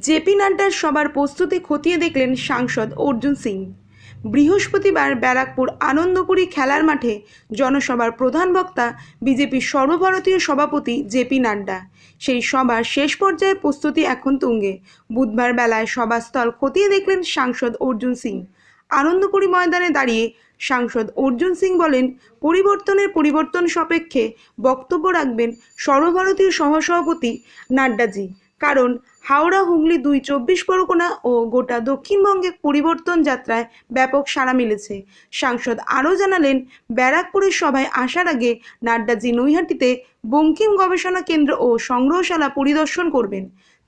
JP নাড্ডার সবার প্রস্তুতি খতিয়ে দেখলেন সাংসদ অর্জুন সিং। বৃহস্পতিবার ব্যারাকপুর আনন্দপুরী খেলার মাঠে জনসভার প্রধান বক্তা বিজেপির সর্বভারতীয় সভাপতি জেপি নাড্ডা। সেই সভার শেষ পর্যায়ে প্রস্তুতি এখন তুঙ্গে। বুধবার বেলায় সভাস্থল খতিয়ে দেখলেন সাংসদ অর্জুন সিং। আনন্দপুরী ময়দানে দাঁড়িয়ে সাংসদ অর্জুন সিং বলেন, পরিবর্তনের পরিবর্তন সাপেক্ষে বক্তব্য রাখবেন সর্বভারতীয় সহসভাপতি নাড্ডাজি। কারণ হাওড়া, হুগলি দুই চব্বিশ পরগনা ও গোটা দক্ষিণবঙ্গে পরিবর্তন যাত্রায় ব্যাপক সাড়া মিলেছে। সাংসদ আরও জানালেন, ব্যারাকপুরের সভায় আসার আগে নাড্ডাজি নৈহাটিতে বঙ্কিম গবেষণা কেন্দ্র ও সংগ্রহশালা পরিদর্শন করবেন।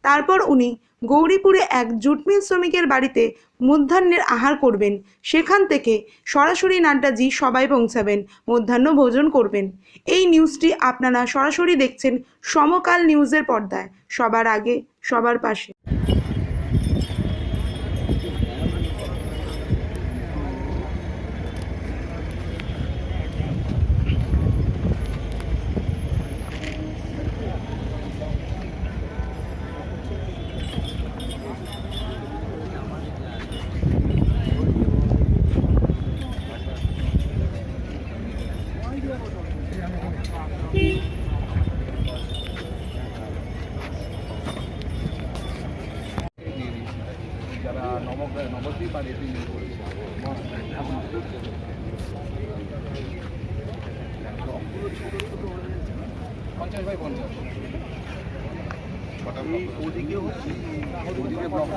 তারপর উনি গৌরীপুরে এক জুটমিল শ্রমিকের বাড়িতে মধ্যাহ্নের আহার করবেন। সেখান থেকে সরাসরি নাড্ডাজি সবাই পৌঁছাবেন, মধ্যাহ্ন ভোজন করবেন। এই নিউজটি আপনারা সরাসরি দেখছেন সমকাল নিউজের পর্দায়। সবার আগে, সবার পাশে। যারা নব নবদ্বীপ আর এটি নিয়ে করেছে পঞ্চাশ বাই পঞ্চাশ। ওদিকে হচ্ছে ওদিকে ব্লক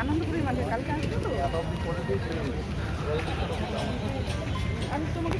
আনন্দপুরের মাঠে কালকে আসবে তো? আমি তোমাকে